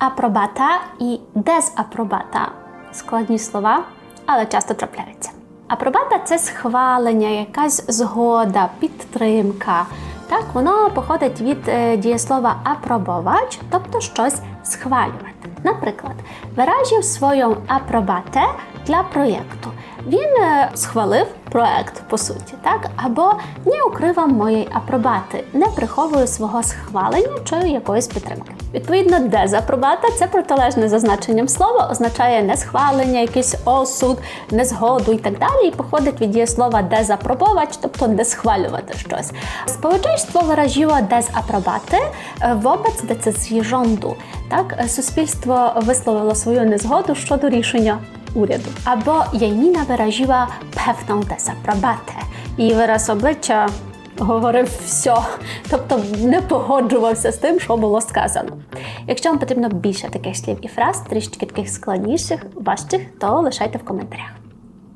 апробата і дезапробата. Складні слова, але часто трапляються. Апробата це схвалення, якась згода, підтримка. Так, воно походить від е, дієслова апробовач, тобто щось схвалювати. Наприклad, wyraził swoją aprobatę dla projektu. Він схвалив проект, по суті, так? Або не укривам моєї апробати, не приховую свого схвалення чи якоїсь підтримки. Відповідно, дезапробата це протилежне за значенням слова, означає несхвалення, якийсь осуд, незгоду і так далі. І походить від дієслова дезапробовач, тобто не схвалювати щось. Społeczeństwo wyraziło dezaprobatę wobec decyzji rządu. Так, е, суспільство висловило свою незгоду щодо рішення уряду. Або Яніна виражила певну дезапробатę. І вираз обличчя говорив все, тобто не погоджувався з тим, що було сказано. Якщо вам потрібно більше таких слів і фраз, трішки таких складніших, важчих, то лишайте в коментарях.